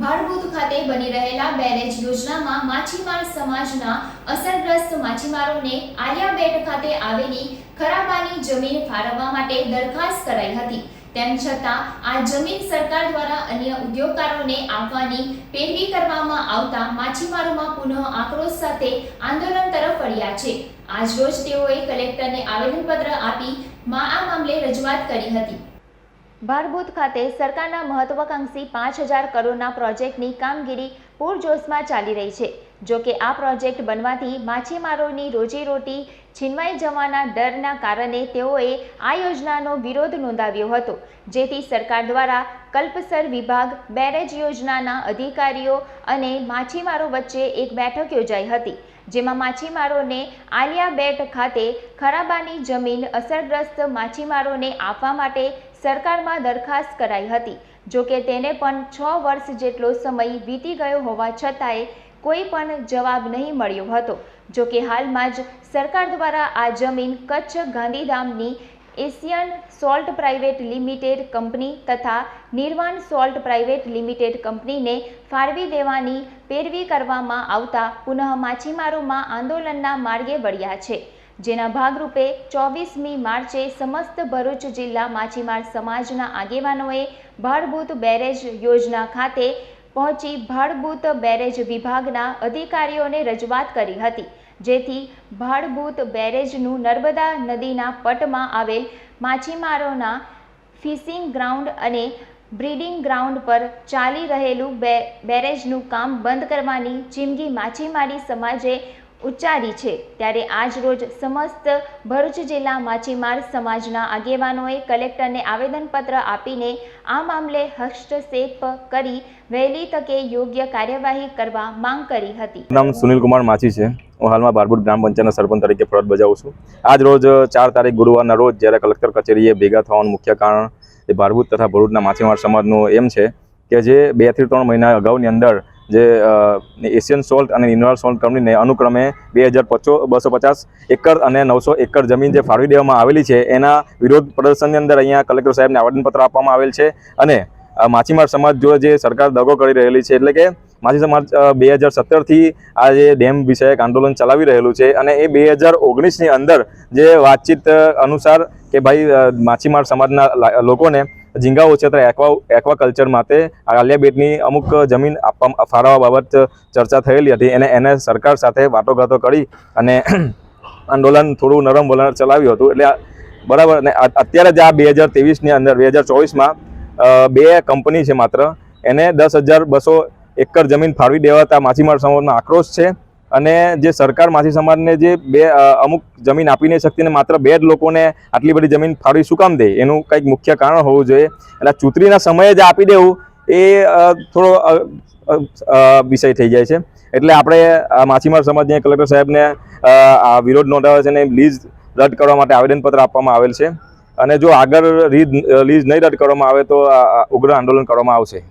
ભાડભૂત ખાતે બની રહેલા બેરેજ યોજનામાં માછીમાર સમાજના અસરગ્રસ્ત માછીમારોને આલિયાબેટ ખાતે આવેલી ખરાબાની જમીન ફાળવવા માટે દરખાસ્ત કરાઈ હતી. તેમ છતાં, આ જમીન સરકાર દ્વારા અન્ય ઉદ્યોગકારોને આપવાની પેરવી કરવામાં આવતા માછીમારોમાં પુનઃ આક્રોશ સાથે આંદોલન તરફ વળ્યા છે. આજરોજ તેઓએ કલેક્ટરને આવેદનપત્ર આપી આ મામલે રજૂઆત કરી હતી. ભારભૂત ખાતે સરકારના મહત્વાકાંક્ષી પાંચ હજાર કરોડના પ્રોજેક્ટની કામગીરી પૂરજોશમાં ચાલી રહી છે. જો કે આ પ્રોજેક્ટ બનવાથી માછીમારોની રોજીરોટી છીનવાઈ જવાના ડરના કારણે તેઓએ આ યોજનાનો વિરોધ નોંધાવ્યો હતો, જેથી સરકાર દ્વારા કલ્પસર વિભાગ, બેરેજ યોજનાના અધિકારીઓ અને માછીમારો વચ્ચે એક બેઠક યોજાઈ હતી, જેમાં માછીમારોને આલિયા બેટ ખાતે ખરાબાની જમીન અસરગ્રસ્ત માછીમારોને આપવા માટે સરકારમાં દરખાસ્ત કરાઈ હતી. જો કે તેને પણ છ વર્ષ જેટલો સમય વીતી ગયો હોવા છતાંય કોઈ પણ જવાબ નહીં મળ્યો હતો. જો કે હાલમાં જ સરકાર દ્વારા આ જમીન Kutch ગાંધીધામની Asian salt private limited company તથા નિર્વાણ સોલ્ટ પ્રાઇવેટ લિમિટેડ કંપનીને ફાળવી દેવાની પેરવી કરવામાં આવતા પુનઃ માછીમારોમાં આંદોલનના માર્ગે વળ્યા છે. જેના ભાગરૂપે ચોવીસમી માર્ચે સમસ્ત ભરૂચ જિલ્લા માછીમાર સમાજના આગેવાનોએ ભાડભૂત બેરેજ યોજના ખાતે પહોંચી ભાડભૂત બેરેજ વિભાગના અધિકારીઓને રજૂઆત કરી હતી. જેથી ભાડભૂત બેરેજનું નર્મદા નદીના પટમાં આવેલ માછીમારોના ફિશિંગ ગ્રાઉન્ડ અને બ્રીડિંગ ગ્રાઉન્ડ પર ચાલી રહેલું બે બેરેજનું કામ બંધ કરવાની ચીમગી માછીમારી સમાજે ઉચ્ચારી છે. ત્યારે આજ રોજ સમસ્ત ભરૂચ જિલ્લા માછીમાર સમાજના આગેવાનોએ કલેક્ટરને આવેદનપત્ર આપીને આ મામલે હસ્તક્ષેપ કરી વહેલી તકે યોગ્ય કાર્યવાહી કરવા માંગ કરી હતી. નામ સુનિલ કુમાર માછી છે. હું હાલમાં બારબુટ ગ્રામ પંચાયતના સરપંચ તરીકે ફરજ બજાવું છું. આજ રોજ ચાર તારીખ ગુરુવારના રોજ જ્યારે કલેક્ટર કચેરીએ ભેગા થવાનું મુખ્ય કારણ એ બારબુટ તથા ભરૂચના માછીમાર સમાજનું એમ છે કે જે બેથી ત્રણ મહિના અગાઉની અંદર જે એશિયન સોલ્ટ અને મિનરલ સોલ્ટ કંપનીને અનુક્રમે બે હજાર બસો પચાસ એકર અને નવસો એકર જમીન જે ફાળવી દેવામાં આવેલી છે, એના વિરોધ પ્રદર્શનની અંદર અહીંયા કલેક્ટર સાહેબને આવેદનપત્ર આપવામાં આવેલ છે અને માછીમાર સમાજ જો જે સરકાર દગો કરી રહેલી છે, એટલે કે માછી સમાજ બે હજાર સત્તરથી આ જે ડેમ વિષયક આંદોલન ચલાવી રહેલું છે અને એ બે હજાર ઓગણીસની અંદર જે વાતચીત અનુસાર કે ભાઈ માછીમાર સમાજના લોકોને ઝીંગા ઉછેર એક્વા એક્વા કલ્ચર માટે આલિયા બેટની અમુક જમીન આપવા ફાળવવા બાબત ચર્ચા થયેલી હતી. એને એને સરકાર સાથે વાટોઘાટો કરી અને આંદોલન થોડું નરમ વલણ ચલાવ્યું હતું. એટલે બરાબર. અને અત્યારે જ આ બે હજાર ત્રેવીસની અંદર, બે હજાર ચોવીસમાં બે કંપની છે માત્ર. એને દસ હજાર બસો એકર જમીન ફાળવી દેવાતા માછીમાર સમાજનો આક્રોશ છે. અને જે સરકાર માછી સમાજને જે બે અમુક જમીન આપી નહીં શકતી ને માત્ર બે જ લોકોને આટલી બધી જમીન ફાળવી શું કામ દે? એનું કંઈક મુખ્ય કારણ હોવું જોઈએ. એટલે ચૂંટણીના સમયે જ આપી દેવું એ થોડો વિષય થઈ જાય છે. એટલે આપણે માછીમાર સમાજને કલેક્ટર સાહેબને આ વિરોધ નોંધાવે છે અને લીઝ રદ કરવા માટે આવેદનપત્ર આપવામાં આવેલ છે. અને જો આગળ લીઝ લીઝ નહીં રદ કરવામાં આવે તો ઉગ્ર આંદોલન કરવામાં આવશે.